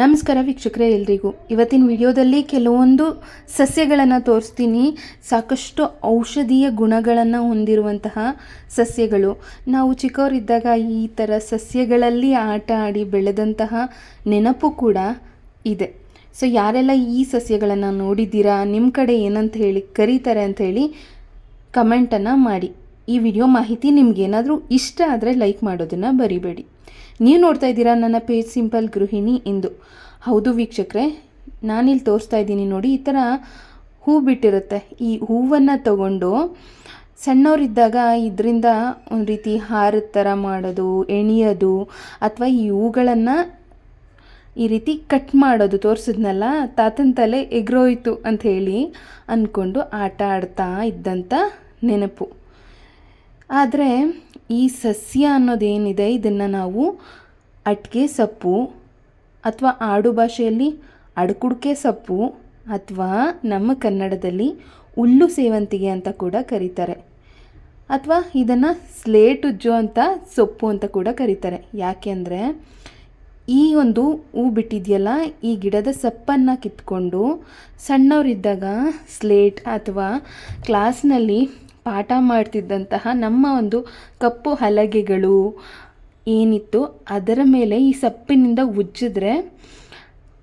ನಮಸ್ಕಾರ ವೀಕ್ಷಕರೇ ಎಲ್ರಿಗೂ. ಇವತ್ತಿನ ವಿಡಿಯೋದಲ್ಲಿ ಕೆಲವೊಂದು ಸಸ್ಯಗಳನ್ನು ತೋರಿಸ್ತೀನಿ. ಸಾಕಷ್ಟು ಔಷಧೀಯ ಗುಣಗಳನ್ನು ಹೊಂದಿರುವಂತಹ ಸಸ್ಯಗಳು. ನಾವು ಚಿಕ್ಕವರಿದ್ದಾಗ ಈ ಥರ ಸಸ್ಯಗಳಲ್ಲಿ ಆಟ ಆಡಿ ಬೆಳೆದಂತಹ ನೆನಪು ಕೂಡ ಇದೆ. ಸೊ ಯಾರೆಲ್ಲ ಈ ಸಸ್ಯಗಳನ್ನು ನೋಡಿದ್ದೀರಾ ನಿಮ್ಮ ಕಡೆ ಏನಂತ ಹೇಳಿ, ಕರೀತಾರೆ ಅಂತ ಹೇಳಿ ಕಮೆಂಟನ್ನು ಮಾಡಿ. ಈ ವಿಡಿಯೋ ಮಾಹಿತಿ ನಿಮಗೇನಾದರೂ ಇಷ್ಟ ಆದರೆ ಲೈಕ್ ಮಾಡೋದನ್ನು ಬರಿಬೇಡಿ. ನೀವು ನೋಡ್ತಾ ಇದ್ದೀರಾ ನನ್ನ ಪೇಜ್ ಸಿಂಪಲ್ ಗೃಹಿಣಿ ಎಂದು ಹೌದು ವೀಕ್ಷಕರೇ, ನಾನಿಲ್ಲಿ ತೋರಿಸ್ತಾ ಇದ್ದೀನಿ ನೋಡಿ, ಈ ಥರ ಹೂ ಬಿಟ್ಟಿರುತ್ತೆ. ಈ ಹೂವನ್ನು ತಗೊಂಡು ಸಣ್ಣವರಿದ್ದಾಗ ಇದರಿಂದ ಒಂದು ರೀತಿ ಹಾರದ ಥರ ಮಾಡೋದು, ಎಣಿಯೋದು, ಅಥವಾ ಈ ಹೂಗಳನ್ನು ಈ ರೀತಿ ಕಟ್ ಮಾಡೋದು, ತೋರಿಸಿದ್ನಲ್ಲ, ತಾತನ ತಲೆ ಎಗ್ರೋಯ್ತು ಅಂತ ಹೇಳಿ ಅಂದ್ಕೊಂಡು ಆಟ ಆಡ್ತಾ ಇದ್ದಂಥ ನೆನಪು. ಆದರೆ ಈ ಸಸ್ಯ ಅನ್ನೋದೇನಿದೆ, ಇದನ್ನು ನಾವು ಅಟ್ಕೆ ಸೊಪ್ಪು ಅಥವಾ ಆಡು ಭಾಷೆಯಲ್ಲಿ ಅಡಕುಡ್ಕೆ ಸೊಪ್ಪು ಅಥವಾ ನಮ್ಮ ಕನ್ನಡದಲ್ಲಿ ಹುಲ್ಲು ಸೇವಂತಿಗೆ ಅಂತ ಕೂಡ ಕರೀತಾರೆ. ಅಥವಾ ಇದನ್ನು ಸ್ಲೇಟ್ ಉಜ್ಜು ಅಂತ ಸೊಪ್ಪು ಅಂತ ಕೂಡ ಕರೀತಾರೆ. ಯಾಕೆಂದರೆ ಈ ಒಂದು ಹೂ ಬಿಟ್ಟಿದೆಯಲ್ಲ, ಈ ಗಿಡದ ಸೊಪ್ಪನ್ನು ಕಿತ್ಕೊಂಡು ಸಣ್ಣವರಿದ್ದಾಗ ಸ್ಲೇಟ್ ಅಥವಾ ಕ್ಲಾಸ್ನಲ್ಲಿ ಪಾಠ ಮಾಡ್ತಿದ್ದಂತಹ ನಮ್ಮ ಒಂದು ಕಪ್ಪು ಹಲಗೆಗಳು ಏನಿತ್ತು, ಅದರ ಮೇಲೆ ಈ ಸಪ್ಪಿನಿಂದ ಉಜ್ಜಿದ್ರೆ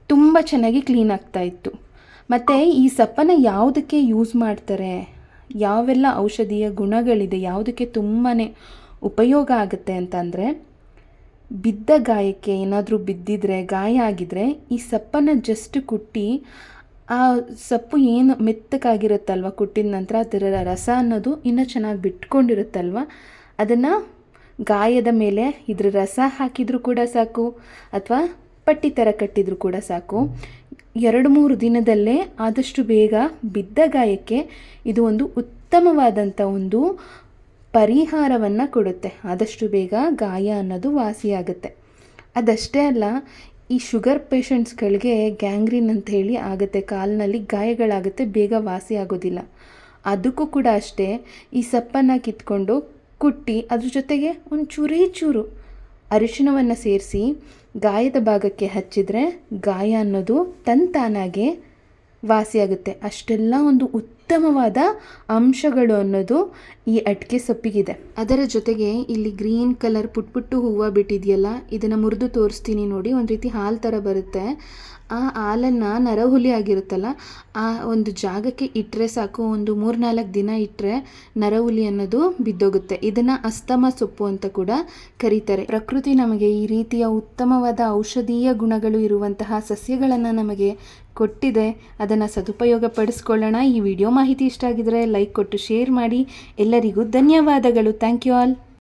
ತುಂಬ ಚೆನ್ನಾಗಿ ಕ್ಲೀನ್ ಆಗ್ತಾ ಇತ್ತು. ಮತ್ತು ಈ ಸಪ್ಪನ್ನು ಯಾವುದಕ್ಕೆ ಯೂಸ್ ಮಾಡ್ತಾರೆ? ಯಾವೆಲ್ಲ ಔಷಧೀಯ ಗುಣಗಳಿದೆ? ಯಾವುದಕ್ಕೆ ತುಂಬಾ ಉಪಯೋಗ ಆಗುತ್ತೆ ಅಂತಂದರೆ ಬಿದ್ದ ಗಾಯಕ್ಕೆ ಏನಾದರೂ ಬಿದ್ದಿದ್ರೆ, ಗಾಯ ಆಗಿದ್ರೆ ಈ ಸಪ್ಪನ್ನು ಜಸ್ಟ್ ಕುಟ್ಟಿ ಆ ಸೊಪ್ಪು ಏನು ಮೆತ್ತಕ್ಕಾಗಿರುತ್ತಲ್ವ ಕುಟ್ಟಿದ ನಂತರ ಅದರ ರಸ ಅನ್ನೋದು ಇನ್ನೂ ಚೆನ್ನಾಗಿ ಬಿಟ್ಕೊಂಡಿರುತ್ತಲ್ವ? ಅದನ್ನು ಗಾಯದ ಮೇಲೆ ಇದ್ರ ರಸ ಹಾಕಿದರೂ ಕೂಡ ಸಾಕು, ಅಥವಾ ಪಟ್ಟಿ ಥರ ಕಟ್ಟಿದರೂ ಕೂಡ ಸಾಕು. ಎರಡು ಮೂರು ದಿನದಲ್ಲೇ ಆದಷ್ಟು ಬೇಗ ಬಿದ್ದ ಗಾಯಕ್ಕೆ ಇದು ಒಂದು ಉತ್ತಮವಾದಂಥ ಒಂದು ಪರಿಹಾರವನ್ನು ಕೊಡುತ್ತೆ. ಆದಷ್ಟು ಬೇಗ ಗಾಯ ಅನ್ನೋದು ವಾಸಿಯಾಗುತ್ತೆ. ಅದಷ್ಟೇ ಅಲ್ಲ ಈ ಶುಗರ್ ಪೇಷಂಟ್ಸ್ಗಳಿಗೆ ಗ್ಯಾಂಗ್ರೀನ್ ಅಂತ ಹೇಳಿ ಆಗುತ್ತೆ, ಕಾಲಿನಲ್ಲಿ ಗಾಯಗಳಾಗುತ್ತೆ, ಬೇಗ ವಾಸಿ ಆಗೋದಿಲ್ಲ. ಅದಕ್ಕೂ ಕೂಡ ಅಷ್ಟೇ, ಈ ಸಪ್ಪನ್ನು ಕಿತ್ಕೊಂಡು ಕುಟ್ಟಿ ಅದ್ರ ಜೊತೆಗೆ ಒಂದು ಚೂರೇ ಚೂರು ಅರಿಶಿಣವನ್ನು ಸೇರಿಸಿ ಗಾಯದ ಭಾಗಕ್ಕೆ ಹಚ್ಚಿದರೆ ಗಾಯ ಅನ್ನೋದು ತಂತಾನಾಗೆ ವಾಸಿಯಾಗುತ್ತೆ ಅಷ್ಟೆಲ್ಲ ಒಂದು ಉತ್ತಮವಾದ ಅಂಶಗಳು ಅನ್ನೋದು ಈ ಅಡಿಕೆ ಸೊಪ್ಪಿಗಿದೆ. ಅದರ ಜೊತೆಗೆ ಇಲ್ಲಿ ಗ್ರೀನ್ ಕಲರ್ ಪುಟ್ ಪುಟ್ಟು ಹೂವು ಬಿಟ್ಟಿದೆಯಲ್ಲ, ಇದನ್ನು ಮುರಿದು ತೋರಿಸ್ತೀನಿ ನೋಡಿ. ಒಂದು ರೀತಿ ಹಾಲು ಥರ ಬರುತ್ತೆ. ಆ ಹಾಲನ್ನು ನರಹುಲಿ ಆಗಿರುತ್ತಲ್ಲ, ಆ ಒಂದು ಜಾಗಕ್ಕೆ ಇಟ್ಟರೆ ಸಾಕು, ಒಂದು ಮೂರ್ನಾಲ್ಕು ದಿನ ಇಟ್ಟರೆ ನರಹುಲಿ ಅನ್ನೋದು ಬಿದ್ದೋಗುತ್ತೆ. ಇದನ್ನು ಅಸ್ತಮ ಸೊಪ್ಪು ಅಂತ ಕೂಡ ಕರೀತಾರೆ. ಪ್ರಕೃತಿ ನಮಗೆ ಈ ರೀತಿಯ ಉತ್ತಮವಾದ ಔಷಧೀಯ ಗುಣಗಳು ಇರುವಂತಹ ಸಸ್ಯಗಳನ್ನು ನಮಗೆ ಕೊಟ್ಟಿದೆ. ಅದನ್ನು ಸದುಪಯೋಗ ಪಡಿಸ್ಕೊಳ್ಳೋಣ. ಈ ವಿಡಿಯೋ ಮಾಹಿತಿ ಇಷ್ಟ ಆಗಿದ್ರೆ ಲೈಕ್ ಕೊಟ್ಟು, ಶೇರ್ ಮಾಡಿ. ಎಲ್ಲರಿಗೂ ಧನ್ಯವಾದಗಳು. Thank you all.